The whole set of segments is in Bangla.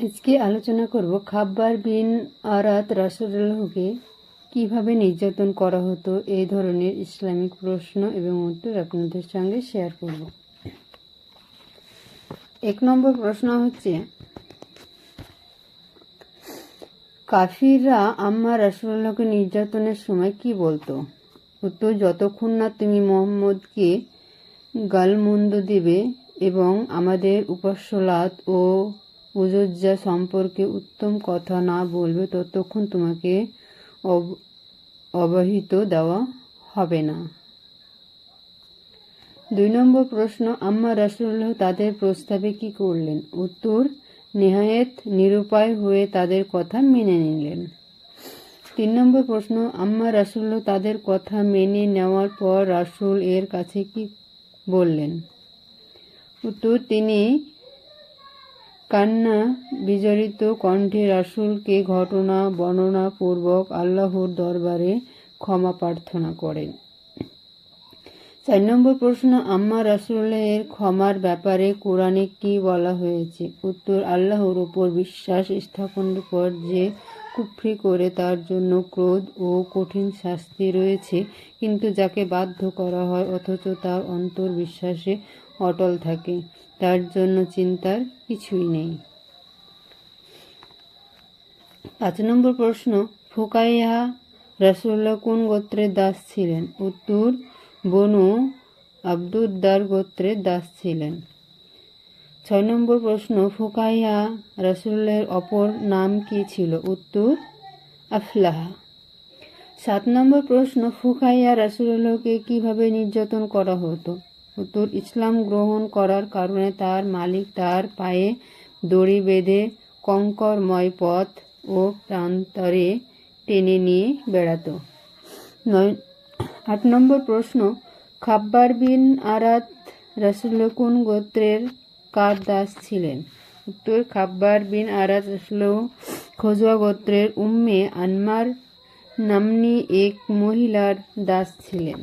আজকে আলোচনা করব খাব্বার বিন আরাত রাসুল্লাহকে কীভাবে নির্যাতন করা হতো এই ধরনের ইসলামিক প্রশ্ন এবং উত্তর আপনাদের সঙ্গে শেয়ার করব। এক নম্বর প্রশ্ন হচ্ছে, কাফিররা আম্মা রাসুল্লাহকে নির্যাতনের সময় কি বলতো? উত্তর, যতক্ষণ না তুমি মোহাম্মদকে গালমন্দ দেবে এবং আমাদের উপাস্যলাত ও উজজ্জা সম্পর্কে উত্তম কথা না বলবে ততক্ষণ তোমাকে অবহিত দেওয়া হবে না। দুই নম্বর প্রশ্ন, আম্মা রাসুল্লাহ তাদের প্রস্তাবে কি করলেন? উত্তর, নেহায়েত নিরুপায় হয়ে তাদের কথা মেনে নিলেন। তিন নম্বর প্রশ্ন, আম্মা রাসুল্লাহ তাদের কথা মেনে নেওয়ার পর রাসুল এর কাছে কি বললেন? উত্তর, তিনি কান্না বিজড়িত কণ্ঠে রাসুলকে ঘটনা বর্ণনা পূর্বক আল্লাহর দরবারে ক্ষমা প্রার্থনা করেন। চার নম্বর প্রশ্ন, আম্মা রাসুলের ক্ষমার ব্যাপারে কোরআনে কি বলা হয়েছে? উত্তর, আল্লাহর উপর বিশ্বাস স্থাপনের পর যে কুফরি করে তার জন্য ক্রোধ ও কঠিন শাস্তি রয়েছে। কিন্তু যাকে বাধ্য করা হয়, অথচ তার অন্তর বিশ্বাসে অটল থাকে, তার জন্য চিন্তার কিছুই নেই। পাঁচ নম্বর প্রশ্ন ফোকাইয়া রাসুল্লাহ কোন গোত্রের দাস ছিলেন? উত্তর, বনু আব্দুদ্দার গোত্রের দাস ছিলেন। ছয় নম্বর প্রশ্ন, ফুকাইয়া রাসুল্লের অপর নাম কি ছিল? উত্তর, আফলাহা। সাত নম্বর প্রশ্ন, ফুকাইয়া রাসুল্লাহকে কীভাবে নির্যাতন করা হতো? উত্তর, ইসলাম গ্রহণ করার কারণে তার মালিক তার পায়ে দড়ি বেঁধে কঙ্করময় পথ ও প্রান্তরে টেনে নিয়ে বেড়াতো। নয়, আট নম্বর প্রশ্ন, খাব্বার বিন আরাত রাসুল্লাহ কোন গোত্রের কার দাস ছিলেন। উত্তর খাব্বার বিন আরাত রাসুল্লাহ খজুয়া গোত্রের উম্মে আনমার নামনি এক মহিলার দাস ছিলেন।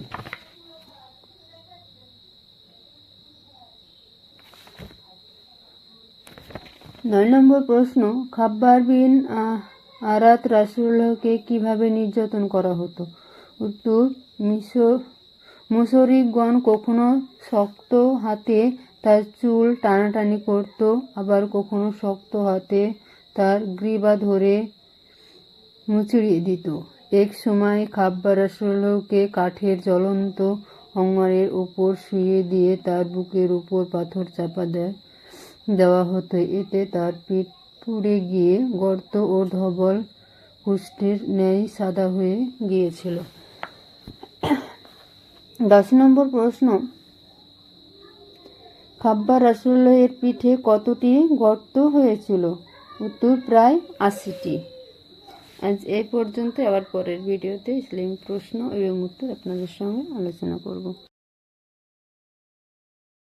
নয় নম্বর প্রশ্ন, খাব্বার বিন আরাত রাসুল্লাহকে কীভাবে নির্যাতন করা হতো? উত্তর, মিশর মুশরিকগণ কখনো শক্ত হাতে তার চুল টানাটানি করত, আবার কখনো শক্ত হাতে তার গ্রীবা ধরে মুচড়িয়ে দিত। এক সময় খাব্বার রাসুল্লাহকে কাঠের জ্বলন্ত অঙ্গারের উপর শুয়ে দিয়ে তার বুকের উপর পাথর চাপা দেয়, দেওয়া হতো। এতে তার পিঠ পুড়ে গিয়ে গর্ত ও ধবল কুষ্ঠের ন্যায় সাদা হয়ে গিয়েছিল। দশ নম্বর প্রশ্ন। খাব্বা এর পিঠে কতটি গর্ত হয়েছিল? উত্তর প্রায় আশিটি। আজ এই পর্যন্ত আবার পরের ভিডিওতে ইসলিম প্রশ্ন এবং উত্তর আপনাদের সঙ্গে আলোচনা করব।